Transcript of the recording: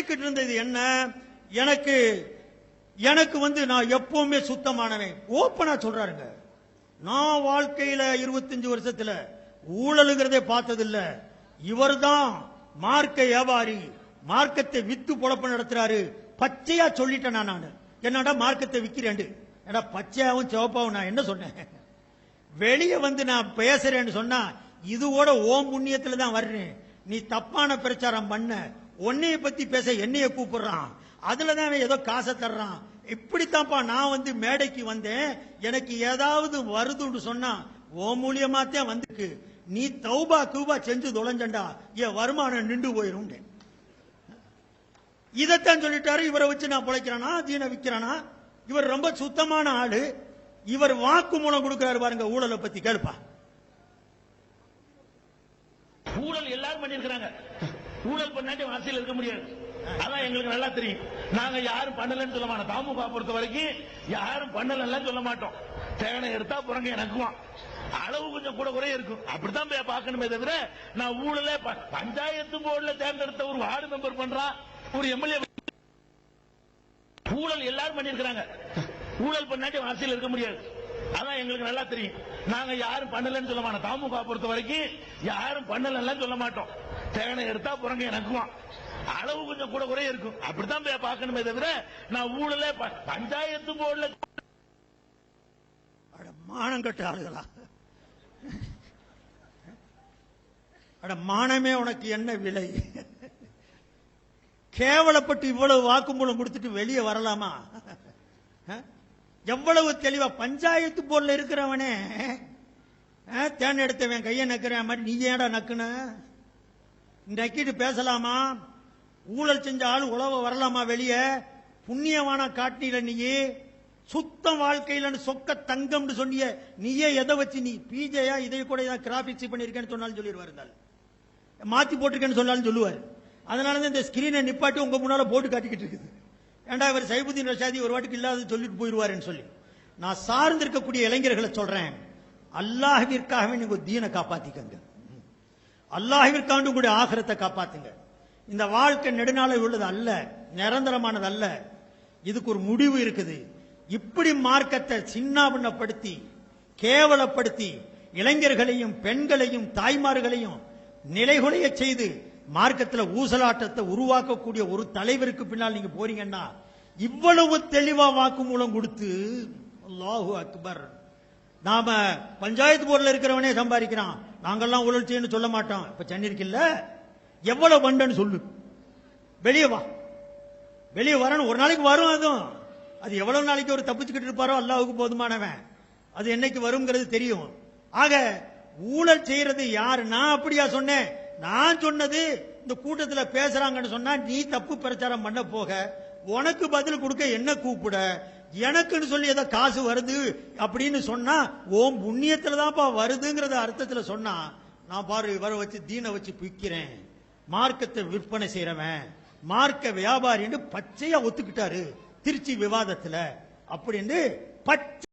சொல்லிக்கிட்டு இருந்தது என்ன? எனக்கு எனக்கு வந்து நான் எப்பவுமே சுத்தமானவன். ஓப்பனா சொல்றாருங்க. நான் வாழ்க்கையில 25 வருஷத்துல ஊழலுங்கிறதே பார்த்ததில்ல. இவர்தான் மார்க்க வியாபாரி மார்க்கத்தை வித்து பொழப்பு நடத்துறாரு. பச்சையா சொல்லிட்டேன் நான் நானு. என்னடா மார்க்கத்தை விக்கிறேன் ஏடா பச்சையாவும் சிவப்பாவும் நான் என்ன சொன்னேன்? வெளியே வந்து நான் பேசுறேன்னு சொன்னா இது கூட ஓம் புண்ணியத்துல தான் வர்றேன். நீ தப்பான பிரச்சாரம் பண்ண. உன்னைய பத்தி பேச என்னைய கூப்பிடுறான். அதுலதான் அவன் ஏதோ காசை தர்றான். இப்படித்தான்ப்பா நான் வந்து மேடைக்கு வந்தேன். எனக்கு ஏதாவது வருதுன்னு சொன்னா ஓ மூலியமா வந்துக்கு நீ தௌபா கூபா செஞ்சு தொலைஞ்சண்டா என் வருமானம் நின்று போயிரும் இதைத்தான் சொல்லிட்டாரு. இவரை வச்சு நான் பிழைக்கிறானா? தீன விற்கிறானா? இவர் ரொம்ப சுத்தமான ஆளு. இவர் வாக்கு மூலம் கொடுக்கிறாரு பாருங்க ஊழலை பத்தி கேளுப்பா. ஊழல் எல்லாரும் பண்ணிருக்கிறாங்க ஊழல் பண்ணாட்டி அரசியல் இருக்க முடியாது. அதான் எங்களுக்கு நல்லா தெரியும். நாங்க யாரும் பண்ணலன்னு சொல்ல மாட்டோம். தாமுக பொறுத்த வரைக்கும் யாரும் பண்ணலன்னு சொல்ல மாட்டோம். தேனை எடுத்தா புறங்க எனக்குவான் அளவு கொஞ்சம் கூட குறைய இருக்கும். அப்படித்தான் போய் பார்க்கணுமே தவிர நான் ஊழலே பஞ்சாயத்து போர்டுல தேர்ந்தெடுத்த ஒரு வார்டு மெம்பர் பண்றான் ஒரு எம்எல்ஏ ஊழல் எல்லாரும் பண்ணிருக்கிறாங்க ஊழல் பண்ணாட்டி அரசியல் இருக்க முடியாது. அதான் எங்களுக்கு நல்லா தெரியும். நாங்க யாரும் பண்ணலன்னு சொல்ல மாட்டோம். தாமுக பொறுத்த வரைக்கும் யாரும் பண்ணலன்னு சொல்ல மாட்டோம். தேனை எடுத்தா புறங்க எனக்குவான் அளவு கொஞ்சம் கூட குறைய இருக்கும். அப்படித்தான் போய் பார்க்கணுமே தவிர நான் ஊழல பஞ்சாயத்து போர்டுல அட மானம் கட்ட ஆளுகளா அட மானமே உனக்கு என்ன விலை? கேவலப்பட்டு இவ்வளவு வாக்குமூலம் கொடுத்துட்டு வெளியே வரலாமா? எவ்வளவு தெளிவா பஞ்சாயத்து போர்ல இருக்கிறவனே தேன் எடுத்தவன் கையை நக்கிறேன் மாதிரி நீ ஏடா நக்குன? நக்கிட்டு பேசலாமா? ஊழல் செஞ்ச ஆள் உழவ வரலாமா வெளியே? புண்ணியமான காட்டில நீ சுத்தம் வாழ்க்கையில சொக்க தங்கம்னு சொன்னிய நீயே எதை வச்சு நீ பிஜேயா இதை கூட ஏதாவது கிராபிக்ஸ் பண்ணிருக்கேன்னு சொன்னாலும் சொல்லிடுவாரு இருந்தாலும் மாத்தி போட்டிருக்கேன்னு சொன்னாலும் சொல்லுவார். அதனால தான் இந்த ஸ்கிரீனை நிப்பாட்டி உங்க முன்னால போட்டு காட்டிக்கிட்டு இருக்குது. ஏண்டா இவர் சைபுதீன் ரஷாதி ஒரு வாட்டுக்கு இல்லாத சொல்லிட்டு போயிடுவாருன்னு சொல்லி. நான் சார்ந்திருக்கக்கூடிய இளைஞர்களை சொல்றேன். அல்லாஹிற்காகவே நீங்க தீனை காப்பாத்திக்கங்க. அல்லாஹிற்காண்டு உங்களுடைய ஆகிரத்தை காப்பாத்துங்க. இந்த வாழ்க்கை நெடுநாளை உள்ளது அல்ல நிரந்தரமானது அல்ல இதுக்கு ஒரு முடிவு இருக்குது. இப்படி மார்க்கத்தை சின்னாபின்னப்படுத்தி கேவலப்படுத்தி இளைஞர்களையும் பெண்களையும் தாய்மார்களையும் நிலைகுலைய செய்து மார்க்கத்தில் ஊசலாட்டத்தை உருவாக்கக்கூடிய ஒரு தலைவருக்கு பின்னால் நீங்க போறீங்கன்னா இவ்வளவு தெளிவா வாக்குமூலம் கொடுத்து அல்லாஹு அக்பர். நாம பஞ்சாயத்து போர்டில் இருக்கிறவனே சம்பாதிக்கிறான். நாங்கெல்லாம் ஊழல் சொல்ல மாட்டோம். இப்ப சென்னை இருக்குல்ல எவ்வளவு வண்டன்னு சொல்லு. வெளியே வா. வெளியே வரணும். ஒரு நாளைக்கு வரும் அதுவும். அது எவ்வளவு நாளைக்கு ஒரு தப்பிச்சுக்கிட்டு இருப்பாரோ அல்லாவுக்கு போதுமானவன். அது என்னைக்கு வருங்கிறது தெரியும். ஆக ஊழல் செய்யறது யாரு? நான் அப்படியா சொன்னேன். நான் சொன்னது இந்த கூட்டத்தில் பேசுறாங்கன்னு சொன்னா நீ தப்பு பிரச்சாரம் பண்ண போக உனக்கு பதில் கொடுக்க என்ன கூப்பிட? எனக்குன்னு சொல்லி ஏதோ காசு வருது அப்படின்னு சொன்னா ஓம் புண்ணியத்துல தான்ப்பா வருதுங்கிறத அர்த்தத்துல சொன்னா நான் பாரு இவரை வச்சு தீனை வச்சு பிக்கிறேன். மார்க்கத்தை விற்பனை செய்யறவன் மார்க்க வியாபாரின்னு பச்சையா ஒத்துக்கிட்டாரு. திருச்சி விவாதத்துல. அப்படின்னு பச்சை